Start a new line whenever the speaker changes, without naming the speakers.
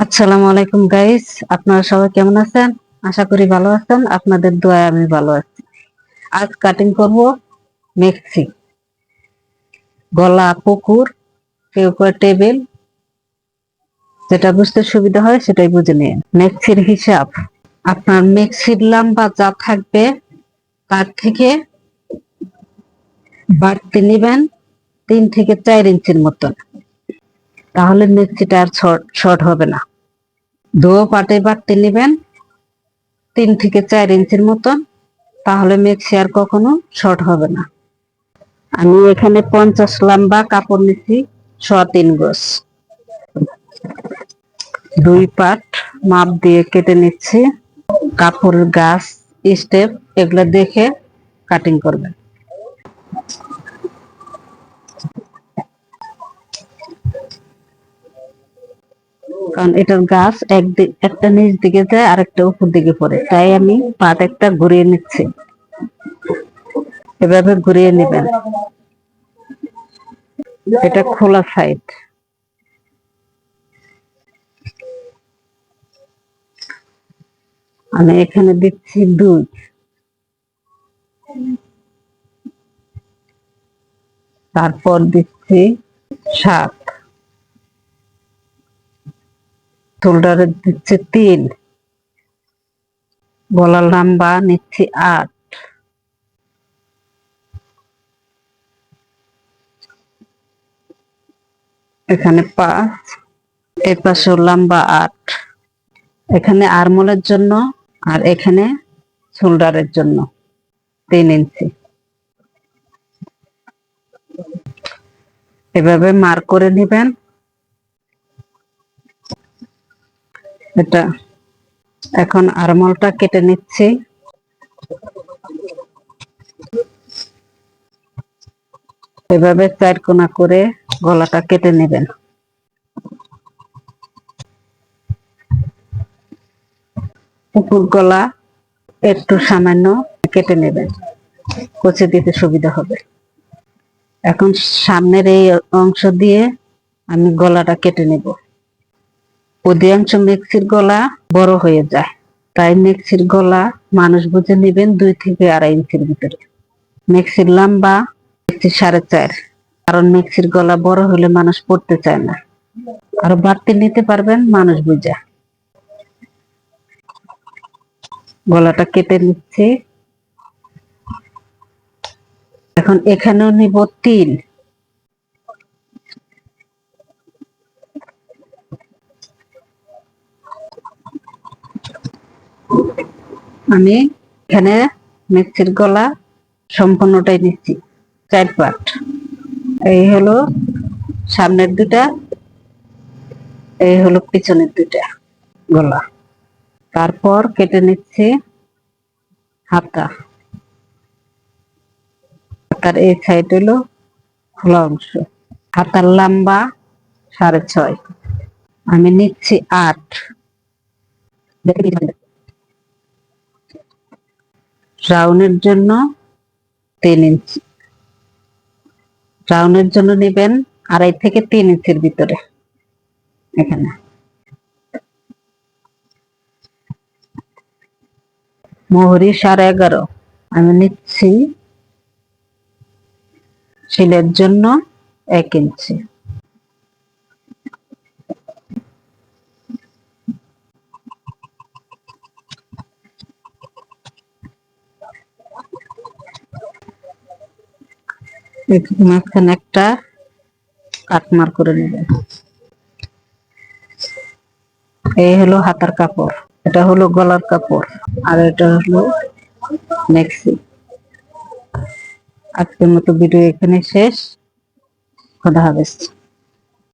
আসসালামু আলাইকুম গাইস আপনারা সবাই কেমন আছেন? আশা করি ভালো আছেন। আপনাদের দোয়ায় আমি ভালো আছি। আজ কাটিং করব মেক্সি। গলা পুকুর, কেউ টেবিল। যেটা বুঝতে সুবিধা হয় সেটাই বুঝে নিন। মেক্সির হিসাব। আপনার মেক্সির লম্বা যা থাকবে, তার থেকে বাড়তি নেবেন তিন থেকে চার ইঞ্চির মতন। তাহলে মেক্সিটা আর শর্ট হবে না। দো পাটে বাড়তে নেবেন তিন থেকে চার ইঞ্চির মতন, তাহলে মেক্সি আর কখনো শর্ট হবে না। আমি এখানে পঞ্চাশ লম্বা কাপড় নিচ্ছি ছ তিন গোস দুই পাট মাপ দিয়ে কেটে নিচ্ছি কাপড়ের গাছ, স্টেপ, এগুলো দেখে কাটিং করবেন। কারণ এটার গাছ একদিক একটা নিচ দিকে যায় আর একটা উপর দিকে পড়ে। তাই আমি পাত একটা ঘুরিয়ে নিচ্ছি। এভাবে ঘুরিয়ে নেবেন। এটা খোলা সাইড আমি এখানে দিচ্ছি দুই তারপর দিচ্ছি সাত শোল্ডারে দিচ্ছে তিন। গলার লম্বা নিচ্ছি আট। এখানে পাঁচ, এ পাশেও লম্বা আট। এখানে আরমোলের জন্য আর এখানে শোল্ডারের জন্য তিন ইঞ্চি। এভাবে মার করে নেবেন। এটা এখন আরমলটা কেটে নিচ্ছি। এভাবে চার কোনা করে গলাটা কেটে নেবেন। পুকুর গলা একটু সামান্য কেটে নেবেন। কচে দিতে সুবিধা হবে। এখন সামনের এই অংশ দিয়ে আমি গলাটা কেটে নেব। অধিকাংশ মেক্সির গলা বড় হয়ে যায়। তাই মেক্সির গলা মানুষ বুঝে নেবেন দুই থেকে আড়াই ইঞ্চির ভিতরে। মেক্সির লম্বা সাড়ে চার। কারণ মেক্সির গলা বড় হলে মানুষ পড়তে চায় না। আরও বাড়তি নিতে পারবেন মানুষ বুঝা। গলাটা কেটে নিচ্ছে। এখন এখানেও নিব তিন। আমি এখানে মিক্সির গলা সম্পূর্ণটাই নিচ্ছি চার পাট। এই হলো সামনের দুটা এই হলো পিছনের দুটা গলা। তারপর কেটে নিচ্ছি হাতা। হাতার এই সাইড হলো খোলা অংশ। হাতার লম্বা সাড়ে ছয়। আমি নিচ্ছি আট। রাউনের জন্য তিন ইঞ্চি। রাউনের জন্য নেবেন আড়াই থেকে তিন ইঞ্চির ভিতরে। এখানে। মোহরি সাড়ে এগারো। আমি নিচ্ছি শিলের জন্য এক ইঞ্চি। মাঝখানে একটা কাটমার করে নেবেন এই হলো হাতার কাপড়, এটা হলো গলার কাপড়, আর এটা হলো নেক্সি। আজকের মতো ভিডিও এখানে শেষ। খোদা হাফেজ।